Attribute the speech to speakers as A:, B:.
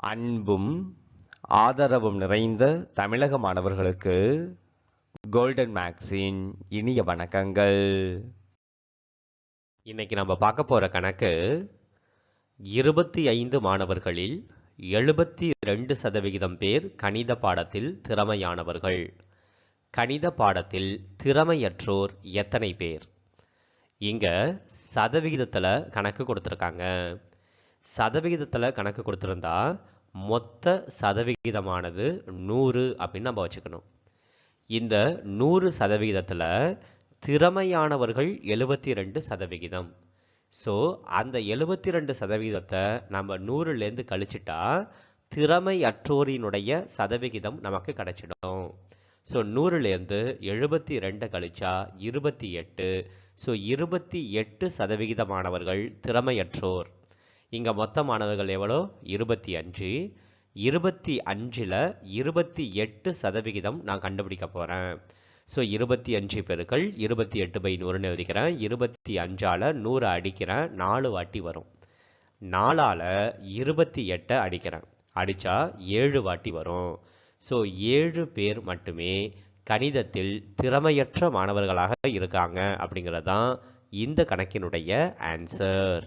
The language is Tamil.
A: அன்பும் ஆதரவும் நிறைந்த தமிழக மாணவர்களுக்கு கோல்டன் மேக்ஸின் இனிய வணக்கங்கள்.
B: இன்னைக்கு நம்ம பார்க்க போற கணக்கு இருபத்தி ஐந்து மாணவர்களில் எழுபத்தி ரெண்டு சதவிகிதம் பேர் கணித பாடத்தில் திறமையானவர்கள். கணித பாடத்தில் திறமையற்றோர் எத்தனை பேர்? இங்க சதவிகிதத்தில் கணக்கு கொடுத்துருக்காங்க. சதவிகிதத்தில் கணக்கு கொடுத்துருந்தா மொத்த சதவிகிதமானது நூறு அப்படின்னு நம்ம வச்சுக்கணும். இந்த நூறு சதவிகிதத்தில் திறமையானவர்கள் எழுபத்தி ரெண்டு சதவிகிதம். ஸோ அந்த எழுபத்தி ரெண்டு சதவிகிதத்தை நம்ம நூறுலேருந்து கழிச்சிட்டா திறமையற்றோரினுடைய சதவிகிதம் நமக்கு கிடைச்சிடும். ஸோ நூறுலேருந்து எழுபத்தி ரெண்டை கழிச்சா இருபத்தி எட்டு. ஸோ இருபத்தி எட்டு சதவிகிதமானவர்கள் திறமையற்றோர். இங்கே மொத்த மாணவர்கள் எவ்வளோ? இருபத்தி அஞ்சு. இருபத்தி அஞ்சில் இருபத்தி எட்டு சதவிகிதம் நான் கண்டுபிடிக்க போகிறேன் ஸோ இருபத்தி அஞ்சு பெருக்கள் இருபத்தி எட்டு பை நூறுன்னு எழுதிக்கிறேன். இருபத்தி அஞ்சால் நூறு அடிக்கிறேன். நாலு வாட்டி வரும். நாலால் இருபத்தி எட்டை அடிக்கிறேன். அடித்தா ஏழு வாட்டி வரும். ஸோ ஏழு பேர் மட்டுமே கணிதத்தில் திறமையற்ற மாணவர்களாக இருக்காங்க அப்படிங்கிறது தான் இந்த கணக்கினுடைய ஆன்சர்